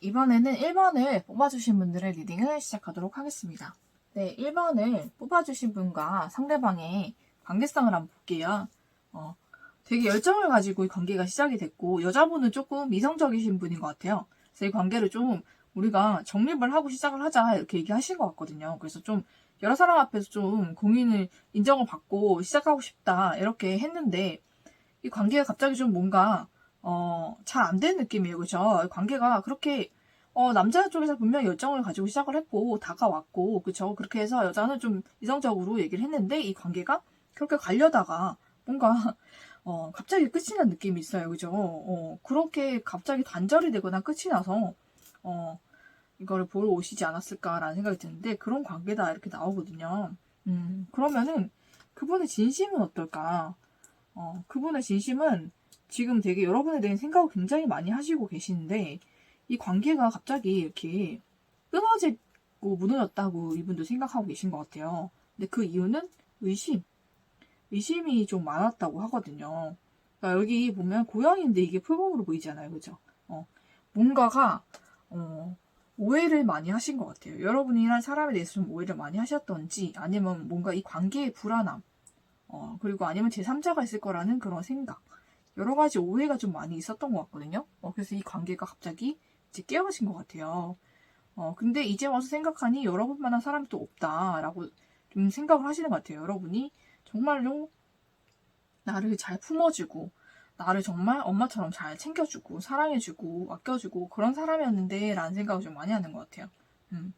이번에는 1번을 뽑아주신 분들의 리딩을 시작하도록 하겠습니다. 네, 1번을 뽑아주신 분과 상대방의 관계성을 한번 볼게요. 어, 되게 열정을 가지고 이 관계가 시작이 됐고, 여자분은 조금 이성적이신 분인 것 같아요. 그래서 이 관계를 좀 우리가 정립을 하고 시작을 하자, 이렇게 얘기하신 것 같거든요. 그래서 좀 여러 사람 앞에서 좀 공인을 인정을 받고 시작하고 싶다, 이렇게 했는데, 이 관계가 갑자기 좀 뭔가 어, 잘 안 된 느낌이에요. 그죠? 관계가 그렇게, 어, 남자 쪽에서 분명히 열정을 가지고 시작을 했고, 다가왔고, 그쵸? 그렇게 해서 여자는 좀 이성적으로 얘기를 했는데, 이 관계가 그렇게 가려다가 뭔가, 어, 갑자기 끝이 난 느낌이 있어요. 그죠? 어, 그렇게 갑자기 단절이 되거나 끝이 나서, 어, 이거를 보러 오시지 않았을까라는 생각이 드는데, 그런 관계다, 이렇게 나오거든요. 음, 그러면은, 그분의 진심은 어떨까? 어, 그분의 진심은 지금 되게 여러분에 대한 생각을 굉장히 많이 하시고 계시는데 이 관계가 갑자기 이렇게 끊어지고 무너졌다고 이분도 생각하고 계신 것 같아요. 근데 그 이유는 의심. 의심이 좀 많았다고 하거든요. 그러니까 여기 보면 고양이인데 이게 풀범으로 보이잖아요. 그죠? 어, 뭔가가, 어, 오해를 많이 하신 것 같아요. 여러분이란 사람에 대해서 좀 오해를 많이 하셨던지, 아니면 뭔가 이 관계의 불안함, 어, 그리고 아니면 제3자가 있을 거라는 그런 생각. 여러 가지 오해가 좀 많이 있었던 것 같거든요. 어, 그래서 이 관계가 갑자기 이제 깨어진 것 같아요. 어, 근데 이제 와서 생각하니 여러분만한 사람이 또 없다라고 좀 생각을 하시는 것 같아요. 여러분이 정말로 나를 잘 품어주고, 나를 정말 엄마처럼 잘 챙겨주고, 사랑해주고, 아껴주고, 그런 사람이었는데, 라는 생각을 좀 많이 하는 것 같아요. 음.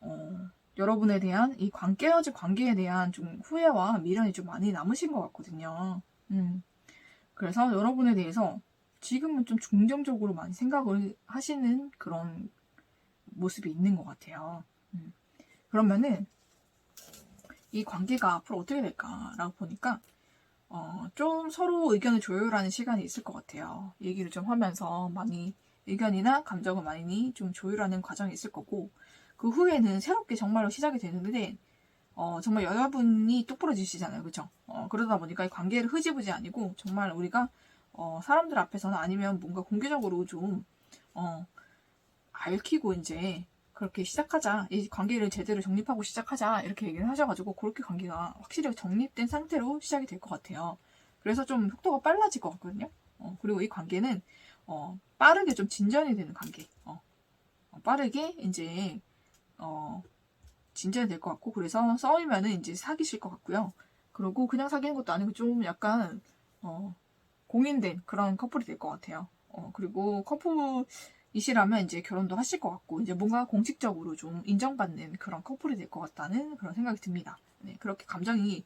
어, 여러분에 대한, 이 관, 깨어진 관계에 대한 좀 후회와 미련이 좀 많이 남으신 것 같거든요. 음. 그래서 여러분에 대해서 지금은 좀 중정적으로 많이 생각을 하시는 그런 모습이 있는 것 같아요. 음. 그러면은 이 관계가 앞으로 어떻게 될까라고 보니까 어, 좀 서로 의견을 조율하는 시간이 있을 것 같아요. 얘기를 좀 하면서 많이 의견이나 감정을 많이 좀 조율하는 과정이 있을 거고 그 후에는 새롭게 정말로 시작이 되는데 어, 정말 여자분이 똑부러지시잖아요. 그죠? 어, 그러다 보니까 이 관계를 흐지부지 아니고 정말 우리가 어, 사람들 앞에서는 아니면 뭔가 공개적으로 좀 어, 밝히고 이제 그렇게 시작하자. 이 관계를 제대로 정립하고 시작하자. 이렇게 얘기를 하셔가지고 그렇게 관계가 확실히 정립된 상태로 시작이 될 것 같아요. 그래서 좀 속도가 빨라질 것 같거든요. 어, 그리고 이 관계는 어, 빠르게 좀 진전이 되는 관계. 어, 어, 빠르게 이제 어, 진전이 될 것 같고 그래서 싸우면은 이제 사귀실 것 같고요. 그리고 그냥 사귀는 것도 아니고 좀 약간 어, 공인된 그런 커플이 될 것 같아요. 어, 그리고 커플이시라면 이제 결혼도 하실 것 같고 이제 뭔가 공식적으로 좀 인정받는 그런 커플이 될 것 같다는 그런 생각이 듭니다. 네, 그렇게 감정이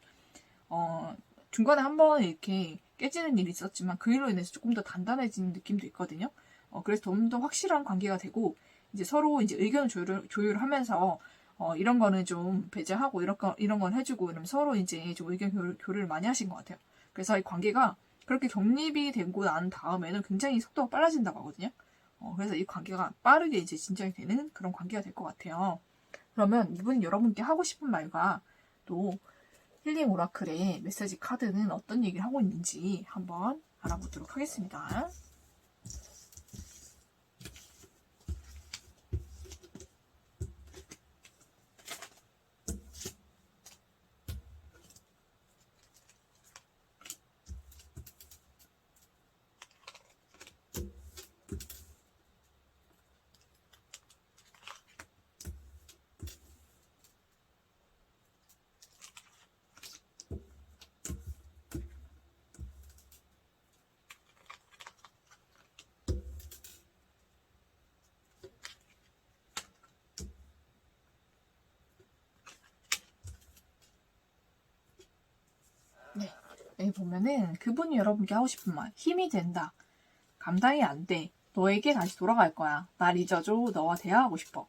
어, 중간에 한 번 이렇게 깨지는 일이 있었지만 그 일로 인해서 조금 더 단단해지는 느낌도 있거든요. 어, 그래서 좀 더 확실한 관계가 되고 이제 서로 이제 의견을 조율, 조율하면서 어, 이런 거는 좀 배제하고 이런 거 이런 건 해주고 이러면 서로 이제 좀 의견 교류, 교류를 많이 하신 것 같아요. 그래서 이 관계가 그렇게 정립이 되고 난 다음에는 굉장히 속도가 빨라진다고 하거든요. 어, 그래서 이 관계가 빠르게 이제 진전이 되는 그런 관계가 될 것 같아요. 그러면 이분 여러분께 하고 싶은 말과 또 힐링 오라클의 메시지 카드는 어떤 얘기를 하고 있는지 한번 알아보도록 하겠습니다. 이제 보면은 그분이 여러분께 하고 싶은 말 힘이 된다. 감당이 안 돼. 너에게 다시 돌아갈 거야. 날 잊어줘. 너와 대화하고 싶어.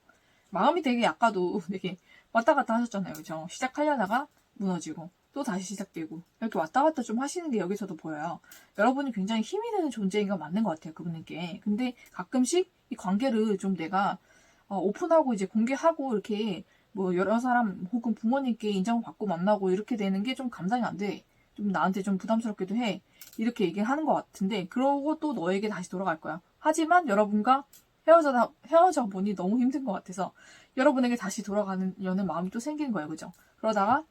마음이 되게 아까도 되게 왔다 갔다 하셨잖아요. 그죠? 시작하려다가 무너지고 또 다시 시작되고 이렇게 왔다 갔다 좀 하시는 게 여기서도 보여요. 여러분이 굉장히 힘이 되는 존재인 건 맞는 것 같아요. 그분에게. 근데 가끔씩 이 관계를 좀 내가 어, 오픈하고 이제 공개하고 이렇게 뭐 여러 사람 혹은 부모님께 인정받고 만나고 이렇게 되는 게 좀 감당이 안 돼. 좀 나한테 좀 부담스럽기도 해. 이렇게 얘기를 하는 것 같은데 그러고 또 너에게 다시 돌아갈 거야. 하지만 여러분과 헤어져 헤어져 보니 너무 힘든 것 같아서 여러분에게 다시 돌아가는 여는 마음이 또 생기는 거예요, 그죠? 그러다가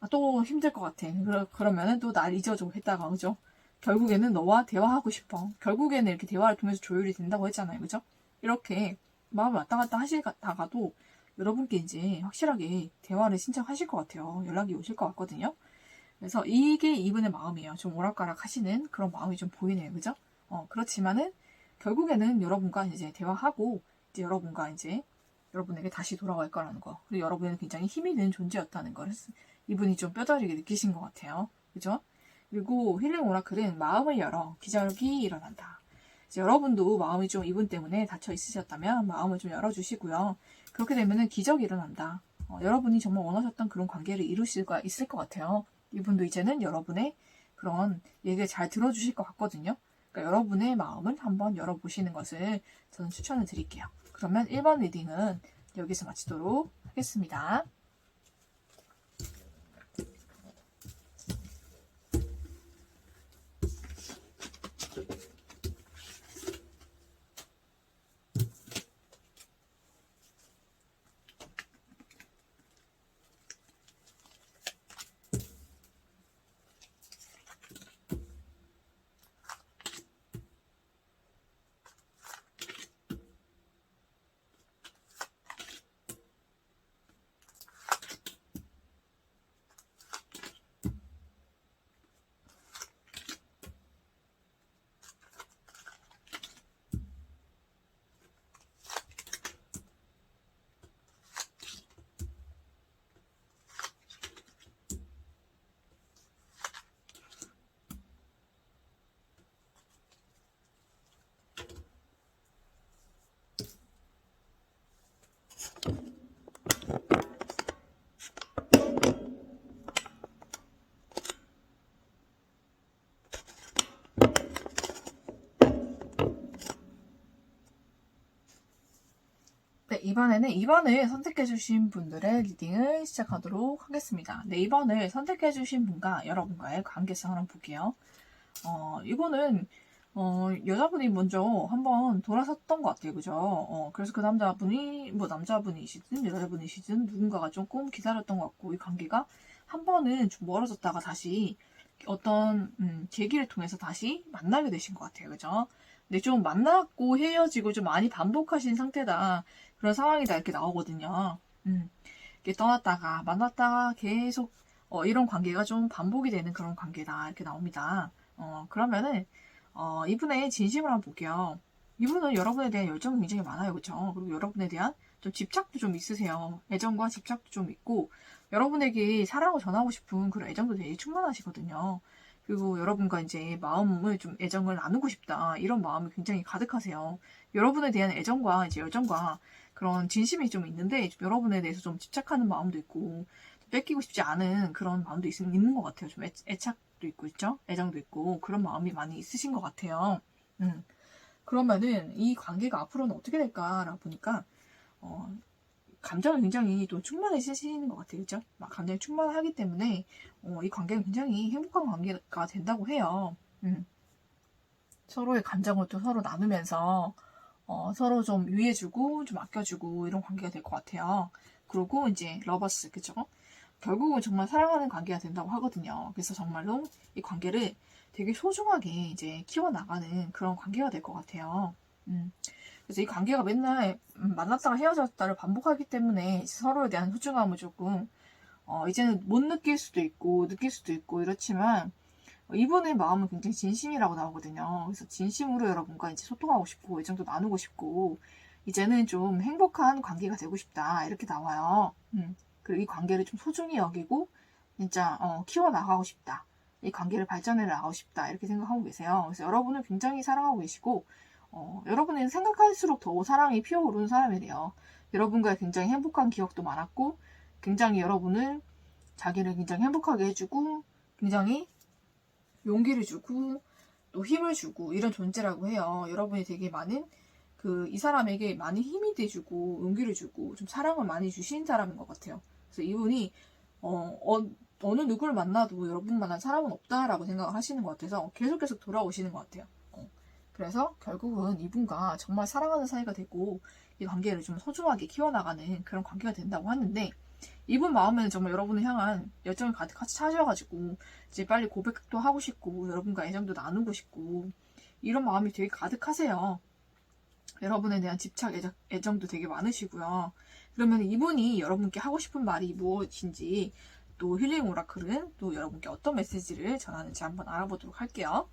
아, 또 힘들 것 같아. 그러, 그러면은 또 날 잊어줘 했다가 그죠? 결국에는 너와 대화하고 싶어. 결국에는 이렇게 대화를 통해서 조율이 된다고 했잖아요, 그죠? 이렇게 마음을 왔다 갔다 하시다가도 여러분께 이제 확실하게 대화를 신청하실 것 같아요. 연락이 오실 것 같거든요. 그래서 이게 이분의 마음이에요. 좀 오락가락 하시는 그런 마음이 좀 보이네요. 그죠? 어, 그렇지만은 결국에는 여러분과 이제 대화하고 이제 여러분과 이제 여러분에게 다시 돌아갈 거라는 거. 그리고 여러분은 굉장히 힘이 있는 존재였다는 걸 이분이 좀 뼈저리게 느끼신 것 같아요. 그죠? 그리고 힐링 오라클은 마음을 열어 기적이 일어난다. 이제 여러분도 마음이 좀 이분 때문에 닫혀 있으셨다면 마음을 좀 열어주시고요. 그렇게 되면은 기적이 일어난다. 어, 여러분이 정말 원하셨던 그런 관계를 이루실 수 있을 것 같아요. 이분도 이제는 여러분의 그런 얘기를 잘 들어주실 것 같거든요. 그러니까 여러분의 마음을 한번 열어보시는 것을 저는 추천을 드릴게요. 그러면 1번 리딩은 여기서 마치도록 하겠습니다. 네, 이번에는 2번을 선택해주신 분들의 리딩을 시작하도록 하겠습니다. 네, 2번을 선택해주신 분과 여러분과의 관계성을 한번 볼게요. 어, 이거는, 어, 여자분이 먼저 한번 돌아섰던 것 같아요. 그죠? 어, 그래서 그 남자분이, 뭐 남자분이시든 여자분이시든 누군가가 조금 기다렸던 것 같고, 이 관계가 한 번은 좀 멀어졌다가 다시 어떤, 음, 계기를 통해서 다시 만나게 되신 것 같아요. 그죠? 근데 좀 만났고 헤어지고 좀 많이 반복하신 상태다. 그런 상황이 다 이렇게 나오거든요. 음, 이렇게 떠났다가 만났다가 계속 어, 이런 관계가 좀 반복이 되는 그런 관계다 이렇게 나옵니다. 어, 그러면은 어, 이분의 진심을 한번 볼게요. 이분은 여러분에 대한 열정이 굉장히 많아요, 그렇죠? 그리고 여러분에 대한 좀 집착도 좀 있으세요. 애정과 집착도 좀 있고 여러분에게 사랑을 전하고 싶은 그런 애정도 되게 충만하시거든요. 그리고 여러분과 이제 마음을 좀 애정을 나누고 싶다 이런 마음이 굉장히 가득하세요. 여러분에 대한 애정과 이제 열정과 그런 진심이 좀 있는데 좀 여러분에 대해서 좀 집착하는 마음도 있고 뺏기고 싶지 않은 그런 마음도 있, 있는 것 같아요. 좀 애, 애착도 있고 있죠. 애정도 있고 그런 마음이 많이 있으신 것 같아요. 음. 그러면은 이 관계가 앞으로는 어떻게 될까라 보니까 어, 감정을 굉장히 또 충만해지시는 것 같아요. 그죠? 막 감정이 충만하기 때문에 어, 이 관계는 굉장히 행복한 관계가 된다고 해요. 음. 서로의 감정을 또 서로 나누면서 어, 서로 좀 유해주고 좀 아껴주고 이런 관계가 될 것 같아요. 그리고 이제 러버스 그죠? 결국은 정말 사랑하는 관계가 된다고 하거든요. 그래서 정말로 이 관계를 되게 소중하게 이제 키워나가는 그런 관계가 될 것 같아요. 음. 그래서 이 관계가 맨날 만났다가 헤어졌다를 반복하기 때문에 서로에 대한 소중함을 조금 어, 이제는 못 느낄 수도 있고 느낄 수도 있고 이렇지만 이분의 마음은 굉장히 진심이라고 나오거든요. 그래서 진심으로 여러분과 이제 소통하고 싶고 애정도 나누고 싶고 이제는 좀 행복한 관계가 되고 싶다 이렇게 나와요. 음. 그리고 이 관계를 좀 소중히 여기고 진짜 어, 키워 나가고 싶다. 이 관계를 발전해 나가고 싶다 이렇게 생각하고 계세요. 그래서 여러분을 굉장히 사랑하고 계시고 어, 여러분은 생각할수록 더 사랑이 피어오르는 사람이래요. 여러분과 굉장히 행복한 기억도 많았고 굉장히 여러분을 자기를 굉장히 행복하게 해주고 굉장히 용기를 주고 또 힘을 주고 이런 존재라고 해요. 여러분이 되게 많은 그 이 사람에게 많이 힘이 돼주고 용기를 주고 좀 사랑을 많이 주신 사람인 것 같아요. 그래서 이분이 어, 어, 어느 누구를 만나도 여러분만한 사람은 없다라고 생각을 하시는 것 같아서 계속 계속 돌아오시는 것 같아요. 어. 그래서 결국은 이분과 정말 사랑하는 사이가 되고 이 관계를 좀 소중하게 키워나가는 그런 관계가 된다고 하는데 이분 마음에는 정말 여러분을 향한 열정이 가득하게 차셔가지고 이제 빨리 고백도 하고 싶고 여러분과 애정도 나누고 싶고 이런 마음이 되게 가득하세요. 여러분에 대한 집착, 애정, 애정 도 되게 많으시고요. 그러면 이분이 여러분께 하고 싶은 말이 무엇인지 또 힐링 오라클은 또 여러분께 어떤 메시지를 전하는지 한번 알아보도록 할게요.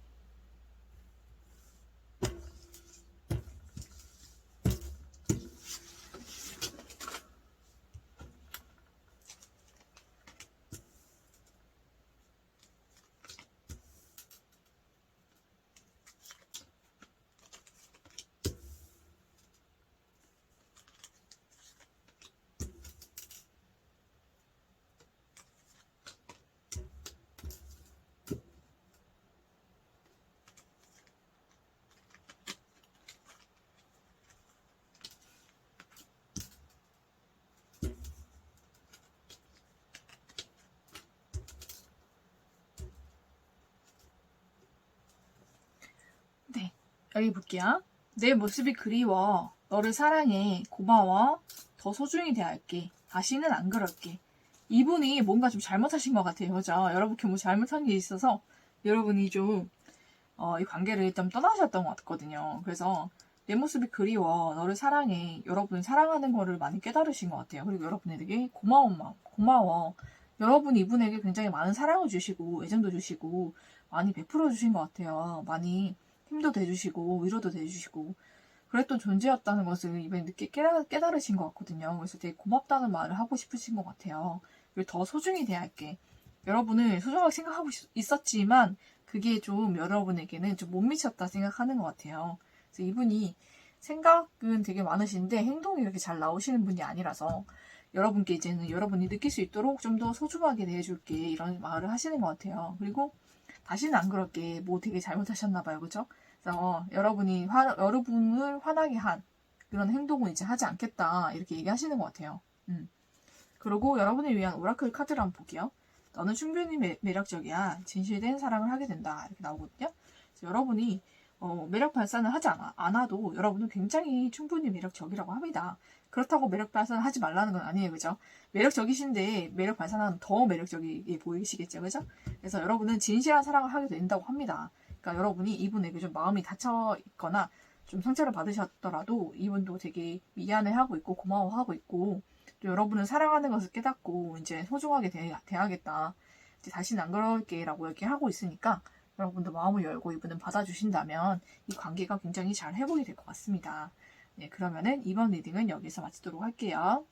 여기 볼게요. 내 모습이 그리워. 너를 사랑해. 고마워. 더 소중히 대할게. 다시는 안 그럴게. 이분이 뭔가 좀 잘못하신 것 같아요. 그죠? 여러분께 뭐 잘못한 게 있어서 여러분이 좀, 어, 이 관계를 좀 떠나셨던 것 같거든요. 그래서 내 모습이 그리워. 너를 사랑해. 여러분을 사랑하는 거를 많이 깨달으신 것 같아요. 그리고 여러분에게 고마운 마음, 고마워. 여러분 이분에게 굉장히 많은 사랑을 주시고, 애정도 주시고, 많이 베풀어 주신 것 같아요. 많이 힘도 돼주시고 위로도 돼주시고 그랬던 존재였다는 것을 이번에 늦게 깨달, 깨달 으신 것 같거든요. 그래서 되게 고맙다는 말을 하고 싶으신 것 같아요. 그리고 더 소중히 대할게. 여러분을 소중하게 생각하고 있- 있었지만 그게 좀 여러분에게는 좀 못 미쳤다 생각하는 것 같아요. 그래서 이분이 생각은 되게 많으신데 행동이 이렇게 잘 나오시는 분이 아니라서 여러분께 이제는 여러분이 느낄 수 있도록 좀 더 소중하게 대해줄게 이런 말을 하시는 것 같아요. 그리고 다시는 안 그럴게 뭐 되게 잘못하셨나 봐요, 그죠? 그래서 여러분이 화, 여러분을 화나게 한 그런 행동은 이제 하지 않겠다 이렇게 얘기하시는 것 같아요. 음. 그리고 여러분을 위한 오라클 카드를 한번 볼게요. 너는 충분히 매, 매력적이야. 진실된 사랑을 하게 된다. 이렇게 나오거든요. 여러분이 어, 매력 발산을 하지 않아, 않아도 여러분은 굉장히 충분히 매력적이라고 합니다. 그렇다고 매력 발산을 하지 말라는 건 아니에요. 그죠? 매력적이신데 매력 발산하면 더 매력적이게 보이시겠죠. 그죠? 그래서 여러분은 진실한 사랑을 하게 된다고 합니다. 그러니까 여러분이 이분에게 좀 마음이 닫혀 있거나 좀 상처를 받으셨더라도 이분도 되게 미안해하고 있고 고마워하고 있고 또 여러분을 사랑하는 것을 깨닫고 이제 소중하게 대, 대하겠다. 이제 다시는 안 그럴게라고 이렇게 하고 있으니까 여러분도 마음을 열고 이분은 받아주신다면 이 관계가 굉장히 잘 회복이 될 것 같습니다. 네, 그러면은 이번 리딩은 여기서 마치도록 할게요.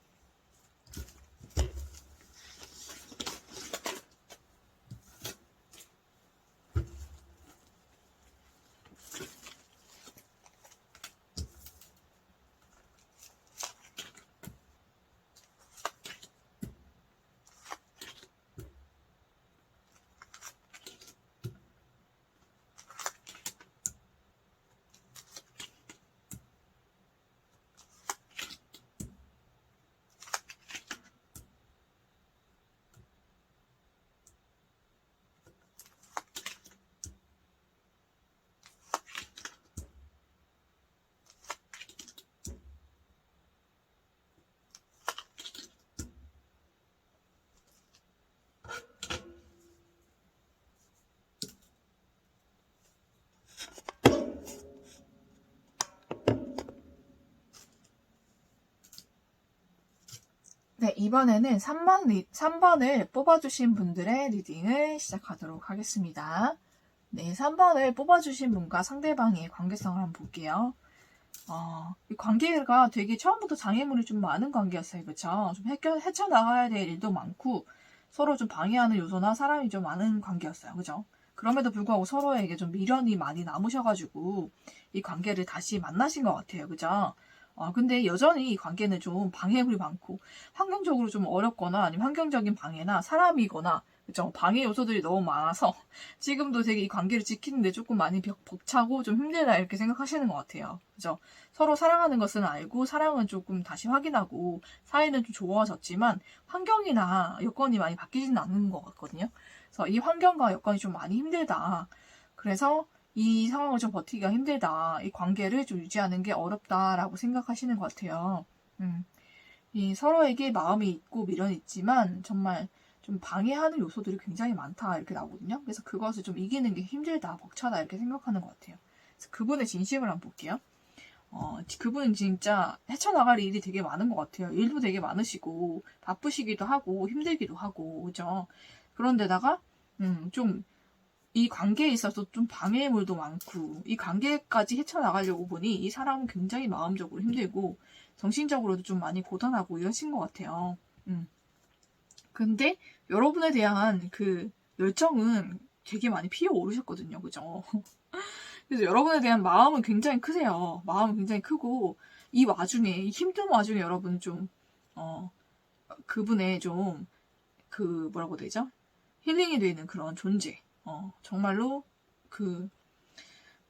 이번에는 3번, 리, 3번을 뽑아주신 분들의 리딩을 시작하도록 하겠습니다. 네, 3번을 뽑아주신 분과 상대방의 관계성을 한번 볼게요. 어, 이 관계가 되게 처음부터 장애물이 좀 많은 관계였어요. 그쵸? 좀 헤쳐, 헤쳐나가야 될 일도 많고, 서로 좀 방해하는 요소나 사람이 좀 많은 관계였어요. 그죠? 그럼에도 불구하고 서로에게 좀 미련이 많이 남으셔가지고 이 관계를 다시 만나신 것 같아요. 그죠? 어, 근데 여전히 이 관계는 좀 방해물이 많고 환경적으로 좀 어렵거나 아니면 환경적인 방해나 사람이거나 그죠? 방해 요소들이 너무 많아서 지금도 되게 이 관계를 지키는데 조금 많이 벽, 벅차고 좀 힘들다 이렇게 생각하시는 것 같아요. 그죠? 서로 사랑하는 것은 알고 사랑은 조금 다시 확인하고 사이는 좀 좋아졌지만 환경이나 여건이 많이 바뀌지는 않는 것 같거든요. 그래서 이 환경과 여건이 좀 많이 힘들다. 그래서 이 상황을 좀 버티기가 힘들다. 이 관계를 좀 유지하는 게 어렵다라고 생각하시는 것 같아요. 음. 이 서로에게 마음이 있고 미련이 있지만 정말 좀 방해하는 요소들이 굉장히 많다 이렇게 나오거든요. 그래서 그것을 좀 이기는 게 힘들다, 벅차다 이렇게 생각하는 것 같아요. 그래서 그분의 진심을 한번 볼게요. 어, 그분은 진짜 헤쳐나갈 일이 되게 많은 것 같아요. 일도 되게 많으시고 바쁘시기도 하고 힘들기도 하고 그죠? 그런데다가 음, 좀 이 관계에 있어서 좀 방해물도 많고 이 관계까지 헤쳐나가려고 보니 이 사람은 굉장히 마음적으로 힘들고 정신적으로도 좀 많이 고단하고 이러신 것 같아요. 음. 근데 여러분에 대한 그 열정은 되게 많이 피어 오르셨거든요. 그죠? 그래서 여러분에 대한 마음은 굉장히 크세요. 마음은 굉장히 크고 이 와중에 이 힘든 와중에 여러분 좀 어, 그분의 좀 그 뭐라고 되죠? 힐링이 되는 그런 존재. 어, 정말로 그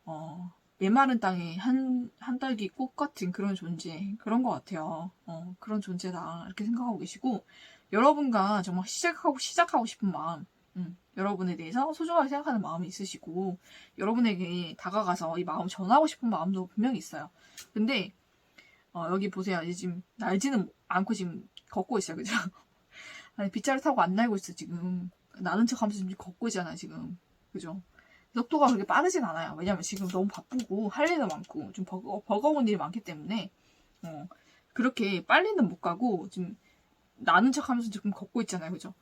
어, 메마른 땅에 한, 한 딸기 꽃 같은 그런 존재, 그런 것 같아요. 어, 그런 존재다. 이렇게 생각하고 계시고, 여러분과 정말 시작하고, 시작하고 싶은 마음, 음, 여러분에 대해서 소중하게 생각하는 마음이 있으시고, 여러분에게 다가가서 이 마음 전하고 싶은 마음도 분명히 있어요. 근데, 어, 여기 보세요. 지금 날지는 않고 지금 걷고 있어요. 그죠? 빗자루 타고 안 날고 있어, 지금. 나는 척 하면서 지금 걷고 있잖아, 지금. 그죠? 속도가 그렇게 빠르진 않아요. 왜냐면 지금 너무 바쁘고 할 일도 많고 좀 버거, 버거운 일이 많기 때문에 어, 그렇게 빨리는 못 가고 지금 나는 척 하면서 지금 걷고 있잖아요, 그죠?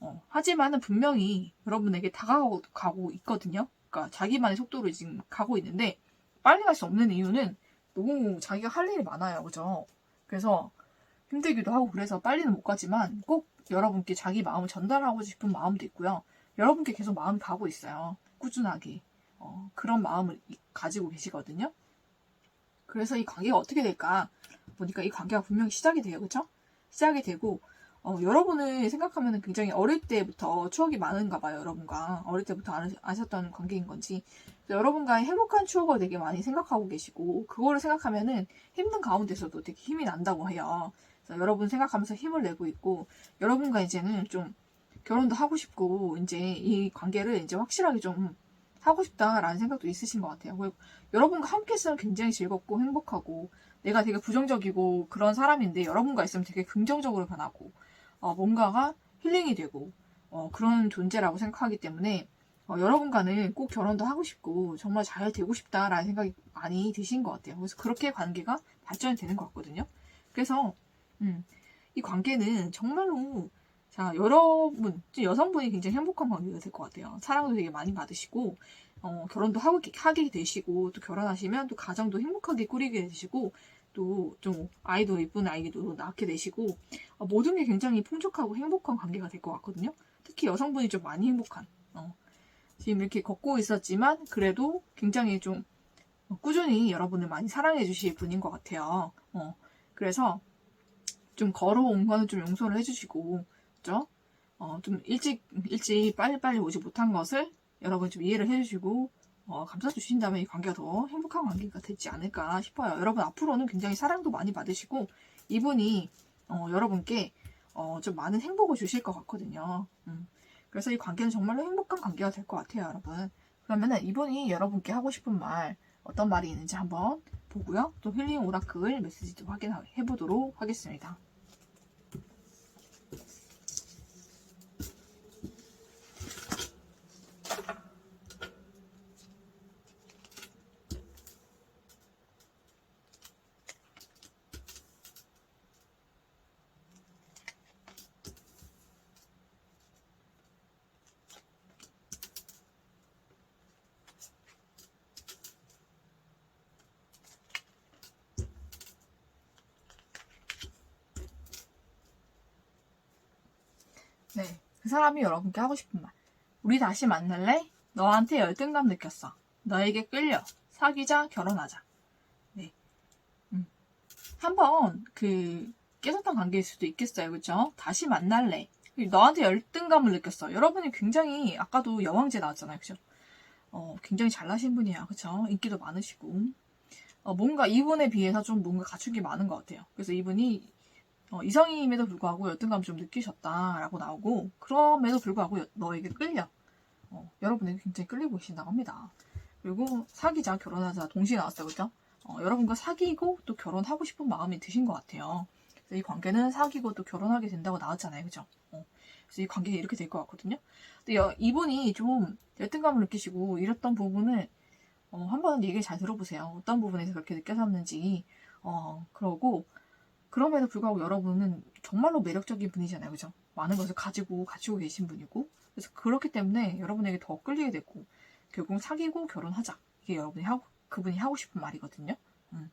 어, 하지만은 분명히 여러분에게 다가가고 가고 있거든요. 그러니까 자기만의 속도로 지금 가고 있는데 빨리 갈 수 없는 이유는 너무 자기가 할 일이 많아요, 그죠? 그래서 힘들기도 하고 그래서 빨리는 못 가지만 꼭 여러분께 자기 마음을 전달하고 싶은 마음도 있고요. 여러분께 계속 마음이 가고 있어요. 꾸준하게 어, 그런 마음을 이- 가지고 계시거든요. 그래서 이 관계가 어떻게 될까 보니까 이 관계가 분명히 시작이 돼요, 그렇죠? 시작이 되고 어, 여러분을 생각하면 굉장히 어릴 때부터 추억이 많은가 봐요, 여러분과 어릴 때부터 아, 아셨던 관계인 건지 여러분과의 행복한 추억을 되게 많이 생각하고 계시고 그거를 생각하면은 힘든 가운데서도 되게 힘이 난다고 해요. 여러분 생각하면서 힘을 내고 있고 여러분과 이제는 좀 결혼도 하고 싶고 이제 이 관계를 이제 확실하게 좀 하고 싶다라는 생각도 있으신 것 같아요. 여러분과 함께 있으면 굉장히 즐겁고 행복하고 내가 되게 부정적이고 그런 사람인데 여러분과 있으면 되게 긍정적으로 변하고 어, 뭔가가 힐링이 되고 어, 그런 존재라고 생각하기 때문에 어, 여러분과는 꼭 결혼도 하고 싶고 정말 잘 되고 싶다라는 생각이 많이 드신 것 같아요. 그래서 그렇게 관계가 발전이 되는 것 같거든요. 그래서 음, 이 관계는 정말로 자, 여러분, 여성분이 굉장히 행복한 관계가 될 것 같아요. 사랑도 되게 많이 받으시고, 어, 결혼도 하고, 하게 되시고, 또 결혼하시면 또 가정도 행복하게 꾸리게 되시고, 또 좀 아이도 예쁜 아이도 낳게 되시고, 어, 모든 게 굉장히 풍족하고 행복한 관계가 될 것 같거든요. 특히 여성분이 좀 많이 행복한, 어, 지금 이렇게 걷고 있었지만, 그래도 굉장히 좀 꾸준히 여러분을 많이 사랑해 주실 분인 것 같아요. 어, 그래서 좀 걸어온 거는 좀 용서를 해주시고, 그죠? 어, 좀 일찍, 일찍 빨리빨리 오지 못한 것을 여러분 좀 이해를 해주시고, 어, 감싸주신다면 이 관계가 더 행복한 관계가 되지 않을까 싶어요. 여러분 앞으로는 굉장히 사랑도 많이 받으시고, 이분이, 어, 여러분께, 어, 좀 많은 행복을 주실 것 같거든요. 음. 그래서 이 관계는 정말로 행복한 관계가 될 것 같아요, 여러분. 그러면은 이분이 여러분께 하고 싶은 말, 어떤 말이 있는지 한번 보고요. 또 힐링 오라클 메시지도 확인해 보도록 하겠습니다. 네. 그 사람이 여러분께 하고 싶은 말. 우리 다시 만날래? 너한테 열등감 느꼈어. 너에게 끌려. 사귀자, 결혼하자. 네. 음. 한번 그 깨졌던 관계일 수도 있겠어요. 그죠? 다시 만날래. 너한테 열등감을 느꼈어. 여러분이 굉장히 아까도 여왕제 나왔잖아요. 그죠? 어, 굉장히 잘나신 분이야. 그쵸? 인기도 많으시고. 어, 뭔가 이분에 비해서 좀 뭔가 게 많은 것 같아요. 그래서 이분이 어, 이성임에도 불구하고 열등감 좀 느끼셨다라고 나오고 그럼에도 불구하고 여- 너에게 끌려. 어, 여러분에게 굉장히 끌리고 계신다고 합니다. 그리고 사귀자, 결혼하자 동시에 나왔어요. 그죠? 어, 여러분과 사귀고 또 결혼하고 싶은 마음이 드신 것 같아요. 이 관계는 사귀고 또 결혼하게 된다고 나왔잖아요. 그죠? 어, 그래서 이 관계가 이렇게 될 것 같거든요. 근데 여- 이분이 좀 열등감을 느끼시고 이랬던 부분을 어, 한번 얘기를 잘 들어보세요. 어떤 부분에서 그렇게 느껴졌는지. 어, 그러고 그럼에도 불구하고 여러분은 정말로 매력적인 분이잖아요. 그죠? 많은 것을 가지고 가지고 계신 분이고 그래서 그렇기 때문에 여러분에게 더 끌리게 되고 결국 사귀고 결혼하자. 이게 여러분이 하고 그분이 하고 싶은 말이거든요. 음.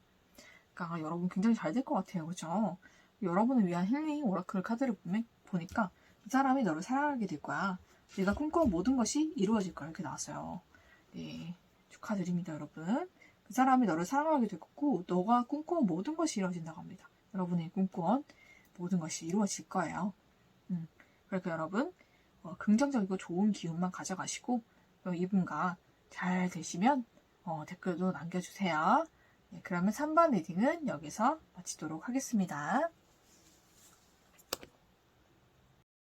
그러니까 여러분 굉장히 잘 될 것 같아요. 그죠? 여러분을 위한 힐링 오라클 카드를 보면, 보니까 이 사람이 너를 사랑하게 될 거야. 네가 꿈꿔온 모든 것이 이루어질 거야. 이렇게 나왔어요. 네. 축하드립니다, 여러분. 그 사람이 너를 사랑하게 될 거고, 너가 꿈꿔온 모든 것이 이루어진다고 합니다. 여러분이 꿈꿔온 모든 것이 이루어질 거예요. 음. 그러니까 여러분, 어, 긍정적이고 좋은 기운만 가져가시고, 어, 이분과 잘 되시면, 어, 댓글도 남겨주세요. 네, 그러면 3번 리딩은 여기서 마치도록 하겠습니다.